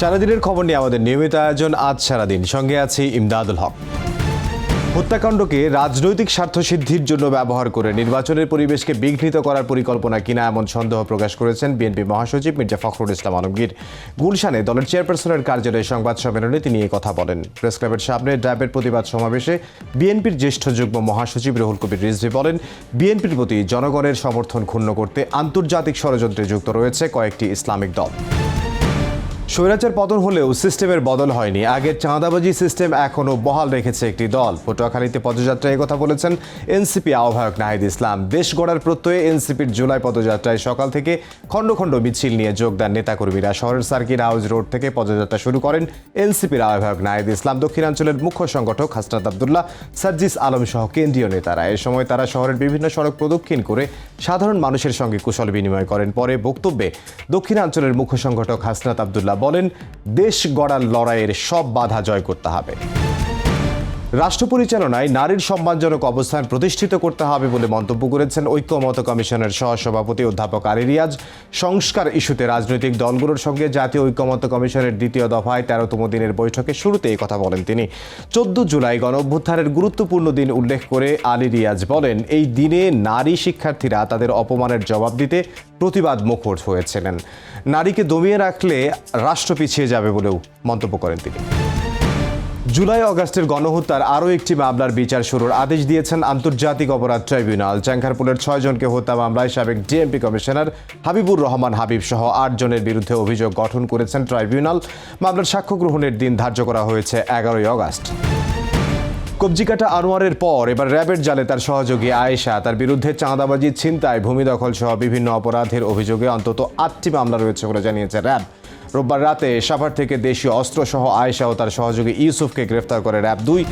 সারাদিনের খবর নিয়ে আমাদের নিয়মিত আয়োজন আজ সারাদিন। সঙ্গে আছি ইমদাদুল হক। হত্যাকাণ্ডকে রাজনৈতিক স্বার্থ সিদ্ধির জন্য ব্যবহার করে নির্বাচনের পরিবেশকে বিঘ্নিত করার পরিকল্পনা কিনা এমন সন্দেহ প্রকাশ করেছেন বিএনপি মহাসচিব মির্জা ফখরুল ইসলাম আলমগীর। গুলশানে দলের চেয়ারপারসনের কার্যালয়ে সংবাদ সম্মেলনে তিনি এই কথা বলেন। প্রেস ক্লাবের সামনে ড্যাবের প্রতিবাদ সমাবেশে বিএনপির জ্যেষ্ঠ যুগ্ম মহাসচিব রহুল কবির রিজভি বলেন, বিএনপির প্রতি জনগণের সমর্থন ক্ষুণ্ণ করতে আন্তর্জাতিক ষড়যন্ত্রে যুক্ত রয়েছে কয়েকটি ইসলামিক দল। স্বৈরাচার পতন হলেও সিস্টেমের বদল হয়নি। আগের চাঁদাবাজি সিস্টেম এখনও বহাল রেখেছে একটি দল। পটুয়াখালীতে পদযাত্রায় কথা বলেছেন এনসিপি আহ্বায়ক নাহিদ ইসলাম। দেশ গড়ার প্রত্যয়ে এনসিপির জুলাই পদযাত্রায় সকাল থেকে খণ্ড খণ্ড মিছিল নিয়ে যোগ দেন নেতাকর্মীরা। শহরের সার্কিট হাউস রোড থেকে পদযাত্রা শুরু করেন এনসিপির আহ্বায়ক নাহিদ ইসলাম। দক্ষিণাঞ্চলের মুখ্য সংগঠক হাসনাত আবদুল্লাহ সার্জিস আলম সহ কেন্দ্রীয় নেতারা। এ সময় তারা শহরের বিভিন্ন সড়ক প্রদক্ষিণ করে সাধারণ মানুষের সঙ্গে কুশল বিনিময় করেন। পরে বক্তব্যে দক্ষিণাঞ্চলের মুখ্য সংগঠক হাসনাত আবদুল্লাহ বলেন দেশ গড়ার লড়াইয়ের সব বাধা জয় করতে হবে। রাষ্ট্র পরিচালনায় নারীর সম্মানজনক অবস্থান প্রতিষ্ঠিত করতে হবে বলে মন্তব্য করেছেন ঐক্যমত কমিশনের সহসভাপতি অধ্যাপক আলী রিয়াজ। সংস্কার ইস্যুতে রাজনৈতিক দলগুলোর সঙ্গে জাতীয় ঐক্যমত কমিশনের দ্বিতীয় দফায় তেরোতম দিনের বৈঠকে শুরুতে এই কথা বলেন তিনি। চোদ্দ জুলাই গণ অভ্যুত্থানের গুরুত্বপূর্ণ দিন উল্লেখ করে আলী রিয়াজ বলেন, এই দিনে নারী শিক্ষার্থীরা তাদের অপমানের জবাব দিতে প্রতিবাদ মুখর হয়েছিলেন। নারীকে দমিয়ে রাখলে রাষ্ট্র পিছিয়ে যাবে বলেও মন্তব্য করেন তিনি। জুলাই অগাস্টের গণহত্যার আরও একটি মামলার বিচার শুরুর আদেশ দিয়েছেন আন্তর্জাতিক অপরাধ ট্রাইব্যুনাল। চ্যাংখারপুলের ছয় জনকে হত্যা মামলায় সাবেক ডিএমপি কমিশনার হাবিবুর রহমান হাবিব সহ আট জনের বিরুদ্ধে অভিযোগ গঠন করেছেন ট্রাইব্যুনাল। মামলার সাক্ষ্য গ্রহণের দিন ধার্য করা হয়েছে এগারোই অগাস্ট। কবজিকাটা আনোয়ারের পর এবার র্যাবের জালে তার সহযোগী আয়েশা তার বিরুদ্ধে চাঁদাবাজি ছিনতাই, ভূমি দখল সহ বিভিন্ন অপরাধের অভিযোগে অন্তত আটটি মামলা রয়েছে বলে জানিয়েছে র্যাব। রোববার রাতে সাভার থেকে দেশীয় অস্ত্রসহ আয়েশা ও তার সহযোগী ইউসুফকে গ্রেফতার করে র্যাব দুই।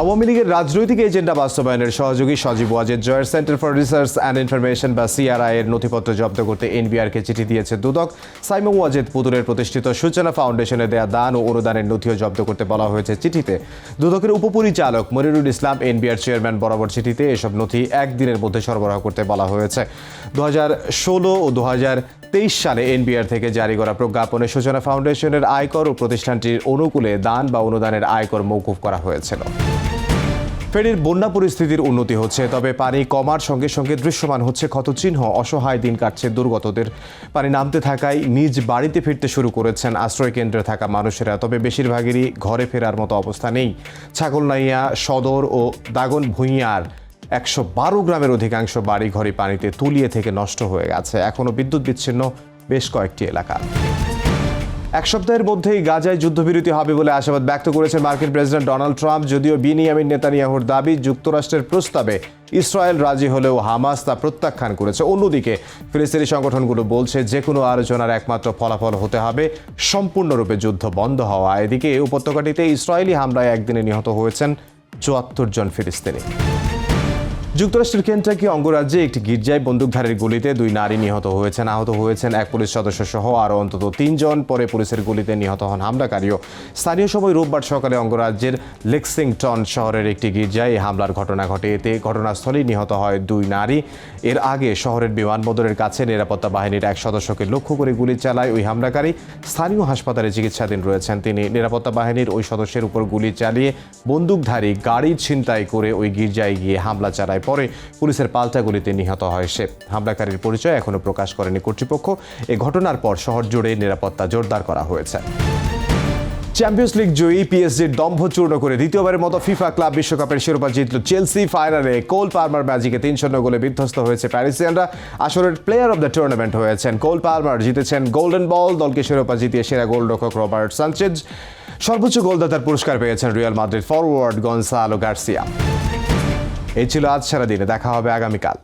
আওয়ামী লীগের রাজনৈতিক এজেন্ডা বাস্তবায়নের সহযোগী সজীব ওয়াজেদ জয়ের centre for research and information বা সিআরআই এর নথিপত্র জব্দ করতে এনবিআরকে চিঠি দিয়েছে দুদক। সাইমা ওয়াজেদ পুতুলের প্রতিষ্ঠিত সূচনা ফাউন্ডেশনে দেয়া দান ও অনুদানের নথিও জব্দ করতে বলা হয়েছে চিঠিতে। দুদকের উপপরিচালক মনিরুল ইসলাম, এনবিআর চেয়ারম্যান বরাবর চিঠিতে এসব নথি একদিনের মধ্যে সরবরাহ করতে বলা হয়েছে। দু হাজার ষোলো ও দু তেইশ সালে এনবিআর থেকে জারি করা প্রজ্ঞাপনে সূচনা ফাউন্ডেশনের আয়কর ও প্রতিষ্ঠানটির অনুকূলে দান বা অনুদানের আয়কর মৌকুফ করা হয়েছিল। ফেনীর বন্যা পরিস্থিতির উন্নতি হচ্ছে, তবে পানি কমার সঙ্গে সঙ্গে দৃশ্যমান হচ্ছে ক্ষতচিহ্ন, অসহায় দিন কাটছে দুর্গতদের। পানি নামতে থাকায় নিজ বাড়িতে ফিরতে শুরু করেছেন আশ্রয় কেন্দ্রে থাকা মানুষেরা, তবে বেশিরভাগেরই ঘরে ফেরার মতো অবস্থা নেই। ছাগলনাইয়া, সদর ও দাগন ভুঁইয়ার একশো বারো গ্রামের অধিকাংশ বাড়িঘরই পানিতে তুলিয়ে থেকে নষ্ট হয়ে গেছে। এখনও বিদ্যুৎ বিচ্ছিন্ন বেশ কয়েকটি এলাকা। এক সপ্তাহের মধ্যেই গাজায় যুদ্ধবিরতি হবে বলে আশাবাদ ব্যক্ত করেছেন মার্কিন প্রেসিডেন্ট ডোনাল্ড ট্রাম্প, যদিও বিনিয়ামিন নেতানিয়াহুর দাবি যুক্তরাষ্ট্রের প্রস্তাবে ইসরায়েল রাজি হলেও হামাস তা প্রত্যাখ্যান করেছে। অন্যদিকে ফিলিস্তিনি সংগঠনগুলো বলছে যে কোনো আলোচনার একমাত্র ফলাফল হতে হবে সম্পূর্ণরূপে যুদ্ধ বন্ধ হওয়া। এদিকে উপত্যকাটিতে ইসরায়েলি হামলায় একদিনে নিহত হয়েছেন চুয়াত্তর জন ফিলিস্তিনি। যুক্তরাষ্ট্রের কেন্টাকি অঙ্গরাজ্যে একটি গির্জায় বন্দুকধারীর গুলিতে দুই নারী নিহত হয়েছেন। আহত হয়েছেন এক পুলিশ সদস্য সহ আরও অন্তত তিনজন। পরে পুলিশের গুলিতে নিহত হন হামলাকারীও। স্থানীয় সময় রোববার সকালে অঙ্গরাজ্যের লেক্সিংটন শহরের একটি গির্জায় এই হামলার ঘটনা ঘটে। এতে ঘটনাস্থলেই নিহত হয় দুই নারী। এর আগে শহরের বিমানবন্দরের কাছে নিরাপত্তা বাহিনীর এক সদস্যকে লক্ষ্য করে গুলি চালায় ওই হামলাকারী। স্থানীয় হাসপাতালে চিকিৎসাধীন রয়েছেন তিনি। নিরাপত্তা বাহিনীর ওই সদস্যের উপর গুলি চালিয়ে বন্দুকধারী গাড়ি ছিনতাই করে ওই গির্জায় গিয়ে হামলা চালায় পরে পুলিশের পাল্টা গুলিতে নিহত হয় সে। হামলাকারীর পরিচয় এখনও প্রকাশ করেনি কর্তৃপক্ষ। এ ঘটনার পর শহর জুড়ে নিরাপত্তা জোরদার করা হয়েছে। চ্যাম্পিয়ন্স লিগ জয়ী পিএসজির দম্ভ চূর্ণ করে দ্বিতীয়বারের মতো ফিফা ক্লাব বিশ্বকাপের শিরোপা জিতল চেলসি ফাইনালে। কোল পালমার ম্যাজিকে তিন শূন্য গোলে বিধ্বস্ত হয়েছে প্যারিসিয়ানরা। আসরের প্লেয়ার অব দ্য টুর্নামেন্ট হয়েছেন কোল পালমার। জিতেছেন গোল্ডেন বল। দলকে শিরোপা জিতিয়ে সেরা গোলরক্ষক রবার্ট সানচেজ। সর্বোচ্চ গোলদাতার পুরস্কার পেয়েছেন Real Madrid forward Gonzalo Garcia. এই ছিল আজ সারাদিনে দেখা হবে আগামীকাল।